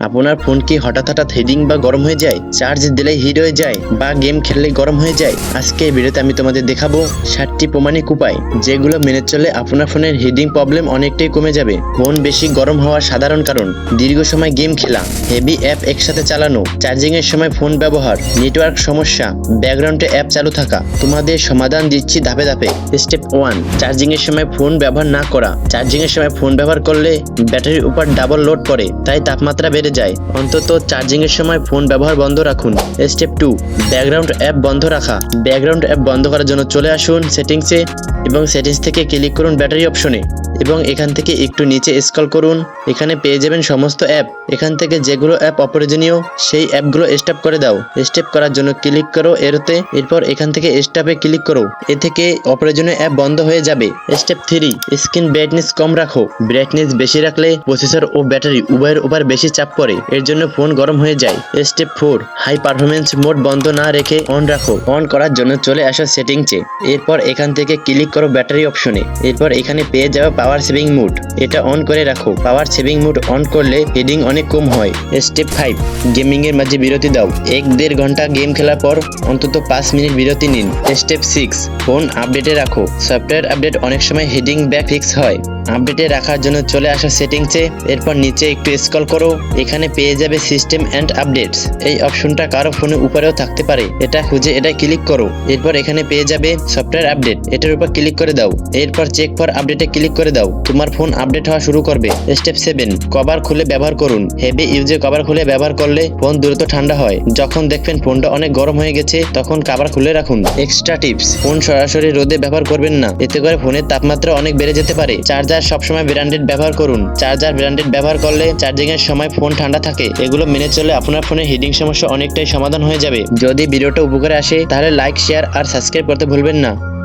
আপনার ফোন কি হঠাৎ হঠাৎ হিডিং বা গরম হয়ে যায়? চার্জ দিলে হিট হয়ে যায় বা গেম খেললে গরম হয়ে যায়। আজকে এই ভিডিওতে আমি তোমাদের দেখাবো সাতটি প্রমাণিক উপায় যেগুলো মেনে চললে আপনার ফোনের হিডিং প্রবলেম অনেকটাই কমে যাবে। ফোন বেশি গরম হওয়ার সাধারণ কারণ, দীর্ঘ সময় গেম খেলা, হেভি অ্যাপ একসাথে চালানো, চার্জিং এর সময় ফোন ব্যবহার, নেটওয়ার্ক সমস্যা, ব্যাকগ্রাউন্ডে অ্যাপ চালু থাকা। তোমাদের সমাধান দিচ্ছি ধাপে ধাপে। স্টেপ ওয়ান, চার্জিং এর সময় ফোন ব্যবহার না করা। চার্জিং এর সময় ফোন ব্যবহার করলে ব্যাটারির উপর ডাবল লোড পড়ে, তাই তাপমাত্রা বেড়ে যায়। অন্তত চার্জিং এর সময় ফোন ব্যবহার বন্ধ রাখুন। স্টেপ টু ব্যাকগ্রাউন্ড অ্যাপ বন্ধ রাখা। ব্যাকগ্রাউন্ড অ্যাপ বন্ধ করার জন্য চলে আসুন সেটিংসে এবং সেটিংস থেকে ক্লিক করুন ব্যাটারি অপশনে এবং এখান থেকে একটু নিচে স্ক্রল করুন। এখানে পেয়ে যাবেন সমস্ত অ্যাপ। এখান থেকে যেগুলো অ্যাপ অপ্রয়োজনীয়, সেই অ্যাপগুলো স্টপ করে দাও। স্টেপ করার জন্য ক্লিক করো এরোতে। এরপর এখান থেকে স্টপে ক্লিক করো। এ থেকে অপ্রয়োজনীয় অ্যাপ বন্ধ হয়ে যাবে। স্টেপ থ্রি স্ক্রিন ব্রাইটনেস কম রাখো। ব্রাইটনেস বেশি রাখলে প্রসেসর ও ব্যাটারি উভয়ের উপর বেশি চাপ পড়ে। এর জন্য ফোন গরম হয়ে যায়। Step four high performance mode বন্ধ না রেখে অন রাখো। অন করার জন্য চলে আসো সেটিংসে এরপর এখান থেকে ক্লিক করো ব্যাটারি অপশনে এরপর এখানে পেয়ে যাবে পাওয়ার সেভিং মুড এটা অন করে রাখো। পাওয়ার সেভিং মুড অন করলে হেডিং অনেক কম হয়। স্টেপ ফাইভ গেমিং এর মাঝে বিরতি দাও। এক দেড় ঘণ্টা গেম খেলার পর অন্তত পাঁচ মিনিট বিরতি নিন। স্টেপ সিক্স ফোন আপডেটে রাখো। সফটওয়্যার আপডেট অনেক সময় হেডিং ব্যাক ফিক্স হয়। আপডেটে রাখার জন্য চলে আসা সেটিংসে এরপর নিচে একটু স্ক্রল করো, এখানে পেয়ে যাবে সিস্টেম অ্যান্ড আপডেটস এই অপশনটা কারও ফোনের উপরেও থাকতে পারে। এটা খুঁজে এটা ক্লিক করো। এরপর এখানে পেয়ে যাবে সফটওয়্যার আপডেট এটার উপর ক্লিক করে দাও। এরপর চেক ফর আপডেটে ক্লিক করে দাও। তোমার ফোন আপডেট হওয়া শুরু করবে। স্টেপ সেভেন কভার খুলে ব্যবহার করুন। হেভি ইউজে কভার খুলে ব্যবহার করলে ফোন দ্রুত ঠান্ডা হয়। যখন দেখবেন ফোনটা অনেক গরম হয়ে গেছে, তখন কভার খুলে রাখুন। এক্সট্রা টিপস ফোন সরাসরি রোদে ব্যবহার করবেন না। এতে করে ফোনের তাপমাত্রা অনেক বেড়ে যেতে পারে। চার্জার সবসময় ব্র্যান্ডেড ব্যবহার করুন। চার্জার ব্র্যান্ডেড ব্যবহার করলে চার্জিং এর সময় ফোন ঠান্ডা থাকে। এগুলো মেনে চলে আপনার ফোনে হিডিং সমস্যা অনেকটাই সমাধান হয়ে যাবে। যদি ভিডিওটা উপকারে আসে, তাহলে লাইক শেয়ার আর সাবস্ক্রাইব করতে ভুলবেন না।